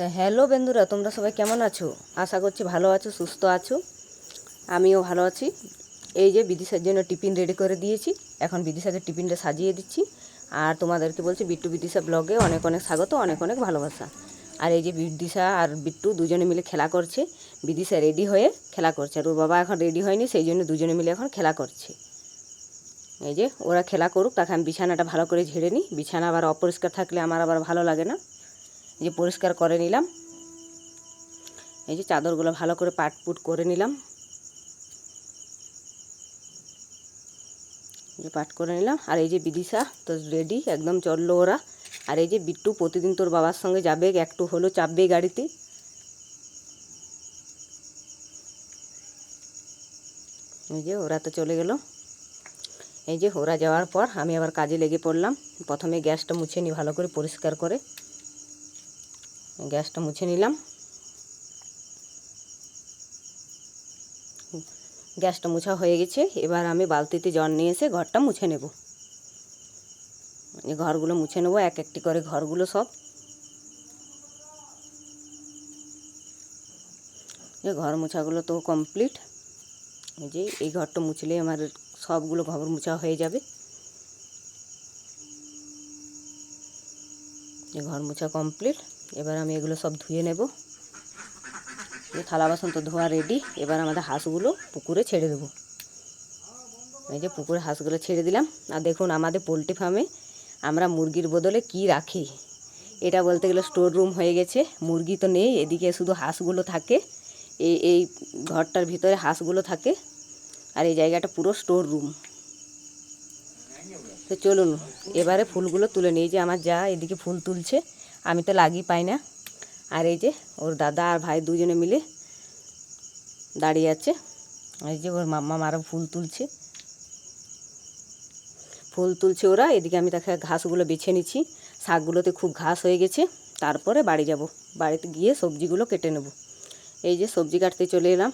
তা হ্যালো বন্ধুরা, তোমরা সবাই কেমন আছো? আশা করছি ভালো আছো, সুস্থ আছো। আমিও ভালো আছি। এই যে বিদিশার জন্য টিফিন রেডি করে দিয়েছি। এখন বিদিশাকে টিফিনটা সাজিয়ে দিচ্ছি। আর তোমাদেরকে বলছি, বিট্টু বিদিশা ব্লগে অনেক অনেক স্বাগত, অনেক অনেক ভালোবাসা। আর এই যে বিদিশা আর বিট্টু দুজনে মিলে খেলা করছে। বিদিশা রেডি হয়ে খেলা করছে। আর ওর বাবা এখন রেডি হয়নি, সেই জন্য দুজনে মিলে এখন খেলা করছে। এই যে ওরা খেলা করুক, তাকে আমি বিছানাটা ভালো করে ঝেড়ে নিই। বিছানা আবার অপরিষ্কার থাকলে আমার আবার ভালো লাগে না। যে পরিষ্কার করে নিলাম। এই যে চাদরগুলো ভালো করে পাটপুট করে নিলাম। যে পাট করে নিলাম। আর এই যে বিদিশা তো রেডি, একদম চলল ওরা। আর এই যে বিট্টু প্রতিদিন তোর বাবার সঙ্গে যাবে, একটু হলো চাপবে গাড়িতে। এই যে ওরা তো চলে গেল। এই যে ওরা যাওয়ার পর আমি আবার কাজে লেগে পড়লাম। প্রথমে গ্যাসটা মুছে নিই ভালো করে পরিষ্কার করে। গ্যাসটা মুছে নিলাম। গ্যাসটা মুছা হয়ে গেছে। এবার আমি বালতিতে জল নিয়ে এসে ঘরটা মুছে নেব। ঘরগুলো মুছে নেব, এক একটি করে ঘরগুলো সব। এই ঘর মোছাগুলো তো কমপ্লিট যে এই ঘরটা মুছলে আমার সবগুলো ঘর মোছা হয়ে যাবে। ঘর মোছা কমপ্লিট এবার আমি এগুলো সব ধুয়ে নেব। থালা বাসন তো ধোয়া রেডি এবার আমাদের হাঁসগুলো পুকুরে ছেড়ে দেবো। এই যে পুকুরে হাঁসগুলো ছেড়ে দিলাম। আর দেখুন, আমাদের পোলট্রি ফার্মে আমরা মুরগির বদলে কি রাখি? এটা বলতে গেলে স্টোর রুম হয়ে গেছে। মুরগি তো নেই, এদিকে শুধু হাঁসগুলো থাকে। এই এই ঘরটার ভিতরে হাঁসগুলো থাকে। আর এই জায়গাটা পুরো স্টোর রুম তো চলুন, এবারে ফুলগুলো তুলে এই যে আমার যা, এদিকে ফুল তুলছে, আমি তো লাগি পাই না। আর এই যে ওর দাদা আর ভাই দুজনে মিলে দাঁড়িয়ে আছে। এই যে ওর মাম্মা মারা ফুল তুলছে। ফুল তুলছে ওরা, এদিকে আমি তাকে ঘাসগুলো বেছে নিচ্ছি। শাকগুলোতে খুব ঘাস হয়ে গেছে, তারপরে বাড়ি যাব। বাড়িতে গিয়ে সবজিগুলো কেটে নেব। এই যে সবজি কাটতে চলে এলাম।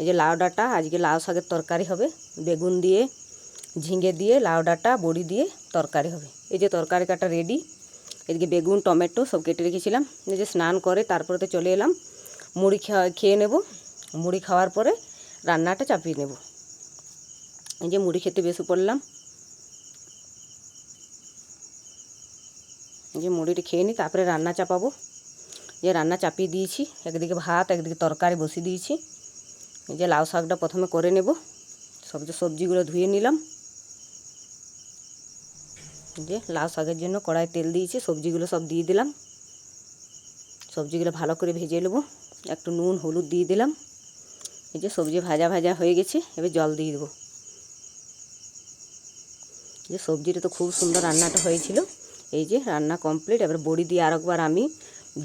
এই যে লাউ ডাঁটা, আজকে লাউ শাকের তরকারি হবে। বেগুন দিয়ে ঝিঙে দিয়ে, লাউ ডাঁটা, বড়ি দিয়ে তরকারি হবে। এই যে তরকারি কাটা রেডি এদিকে বেগুন, টমেটো সব কেটে রেখেছিলাম। এই যে স্নান করে তারপরে তো চলে এলাম। মুড়ি খাওয়া খেয়ে নেব। মুড়ি খাওয়ার পরে রান্নাটা চাপিয়ে নেব। এই যে মুড়ি খেতে বেশি পড়লাম। যে মুড়িটা খেয়ে নিই, তারপরে রান্না চাপাবো। যে রান্না চাপিয়ে দিয়েছি, একদিকে ভাত, একদিকে তরকারি বসিয়ে দিয়েছি। এই যে লাউ শাকটা প্রথমে করে নেব। সবজি, সবজিগুলো ধুয়ে নিলাম। যে লাউ শাকের জন্য কড়াই তেল দিয়েছি, সবজিগুলো সব দিয়ে দিলাম। সবজিগুলো ভালো করে ভেজে নেব। একটু নুন, হলুদ দিয়ে দিলাম। এই যে সবজি ভাজা ভাজা হয়ে গেছে, এবার জল দিয়ে দেবো। যে সবজিটা তো খুব সুন্দর রান্নাটা হয়েছিল। এই যে রান্না কমপ্লিট, এবার বড়ি দিয়ে আরেকবার আমি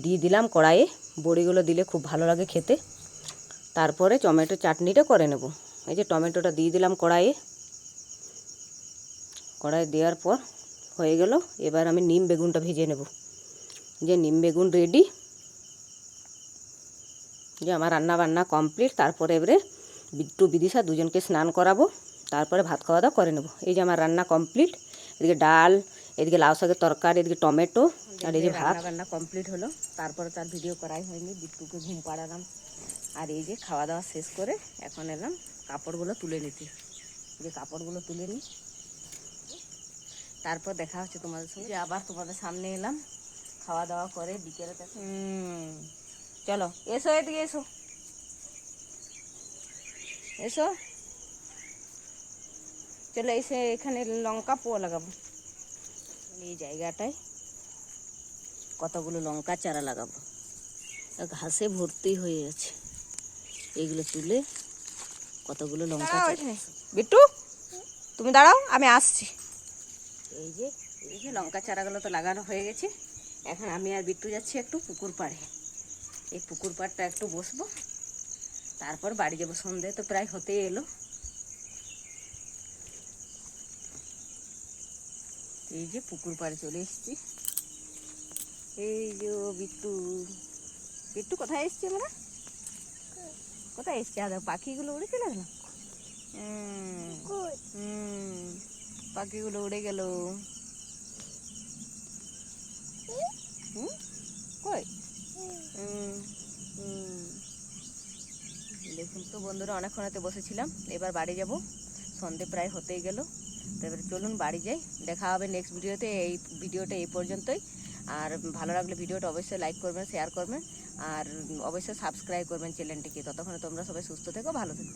দিয়ে দিলাম কড়াইয়ে। বড়িগুলো দিলে খুব ভালো লাগে খেতে। তারপরে টমেটো চাটনিটা করে নেব। এই যে টমেটোটা দিয়ে দিলাম কড়াইয়ে। কড়াই দেওয়ার পর হয়ে গেল। এবার আমি নিম বেগুনটা ভেজে নেব। যে নিম বেগুন রেডি যে আমার রান্না বান্না কমপ্লিট তারপরে এবারে বিট্টু বিদিশা দুজনকে স্নান করাবো, তারপরে ভাত খাওয়া দাওয়া করে নেব। এই যে আমার রান্না কমপ্লিট এদিকে ডাল, এদিকে লাউ শাকের তরকারি, এদিকে টমেটো, আর এই যে ভাত। রান্না কমপ্লিট হলো। তারপরে তার ভিডিও করাই হয়নি, বিট্টুকে ঘুম পাড়ালাম। আর এই যে খাওয়া দাওয়া শেষ করে এখন এলাম কাপড়গুলো তুলে নিতে। যে কাপড়গুলো তুলে নিই। তারপর দেখা হচ্ছে তোমাদের সঙ্গে। আবার তোমাদের সামনে এলাম খাওয়া দাওয়া করে বিকেলে চলো এসো এদিকে এসো। এসো। চলো এসে এখানে লঙ্কা পোয়া লাগাবো। এই জায়গাটায় কতগুলো লঙ্কা চারা লাগাবো। ঘাসে ভর্তি হয়ে আছে এগুলো তুলে কতগুলো লঙ্কা বিট্টু তুমি দাঁড়াও আমি আসছি। এই যে এই যে লঙ্কা চারাগুলো তো লাগানো হয়ে গেছে। এখন আমি আর বিট্টু যাচ্ছি একটু পুকুর পাড়ে। এই পুকুর পাড়টা একটু বসবো। তারপর বাড়ি যাব। সন্ধে তো প্রায় হতেই এলো। এই যে পুকুর পাড়ে চলে এসেছি। এই যে বিট্টু। বিট্টু কোথায় এসছি আমরা কোথায় এসছি? আর পাখিগুলো উড়ে না গেল? হুম। পাখিগুলো উড়ে গেল। কই। দেখুন তো বন্ধুরা, অনেকক্ষণ অনেকক্ষণতে বসেছিলাম, এবার বাড়ি যাব। সন্ধে প্রায় হতেই গেল। তো এবার চলুন বাড়ি যাই। দেখা হবে নেক্সট ভিডিওতে, এই ভিডিওটা এই পর্যন্তই। আর ভালো লাগলে ভিডিওটা অবশ্যই লাইক করবেন শেয়ার করবেন। আর অবশ্যই সাবস্ক্রাইব করবেন চ্যানেলটিকে ততক্ষণে তোমরা সবাই সুস্থ থেকো, ভালো থেকো।